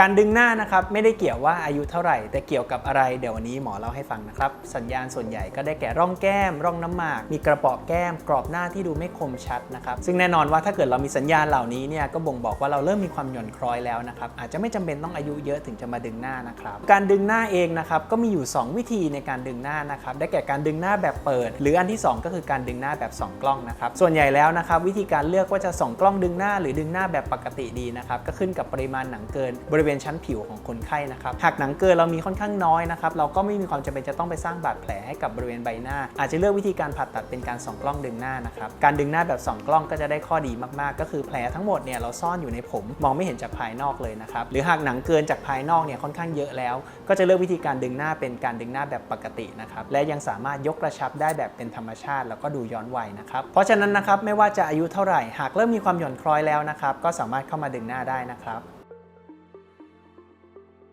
การดึงหน้านะครับไม่ได้เกี่ยวว่าอายุเท่าไหร่ แต่เกี่ยวกับอะไรเดี๋ยววันนี้หมอเล่าให้ฟังนะครับ สัญญาณส่วนใหญ่ก็ได้แก่ร่องแก้ม ร่องน้ำหมาก มีกระเปาะแก้ม กรอบหน้าที่ดูไม่คมชัดนะครับซึ่งแน่นอนว่าถ้าเกิดเรามีสัญญาณเหล่านี้เนี่ยก็บ่งบอกว่าเราเริ่มมีความหย่อนคล้อยแล้วนะครับอาจจะไม่จำเป็นต้องอายุเยอะถึงจะมาดึงหน้านะครับการดึงหน้าเองนะครับก็มีอยู่ 2 วิธีในการดึงหน้านะครับได้แก่การดึงหน้าแบบเปิด หรืออันที่ 2 ก็คือการดึงหน้าแบบสองกล้องนะครับส่วนใหญ่แล้วนะครับวิธีการเลือกว่าจะสองกล้องดึงหน้าหรือดึงหน้าแบบปกติดีนะครับก็ขึ้นกับปริมาณหนังเกินบริเวณชั้นผิวของคนไข้นะครับหากหนังเกินเรามีค่อนข้างน้อยนะครับเราก็ไม่มีความจำเป็นจะต้องไปสร้างบาดแผลให้กับบริเวณใบหน้า อาจจะเลือกวิธีการผ่าตัดเป็นการส่องกล้องดึงหน้านะครับการดึงหน้าแบบส่องกล้องก็จะได้ข้อดีมากๆ ก็คือแผลทั้งหมดเนี่ยเราซ่อนอยู่ในผมมองไม่เห็นจากภายนอกเลยนะครับหรือหากหนังเกินจากภายนอกเนี่ยค่อนข้างเยอะแล้ว ก็จะเลือกวิธีการดึงหน้าเป็นการดึงหน้าแบบปกตินะครับและยังสามารถยกกระชับได้แบบเป็นธรรมชาติ แล้วก็ดูย้อนวัยนะครับเพราะฉะนั้นนะครับไม่ว่าจะอายุเท่าไหร่หากเริ่มมีความหย่อนคล้อยแล้วนะครับก็สามารถเข้ามาดึงหน้าได้นะครับ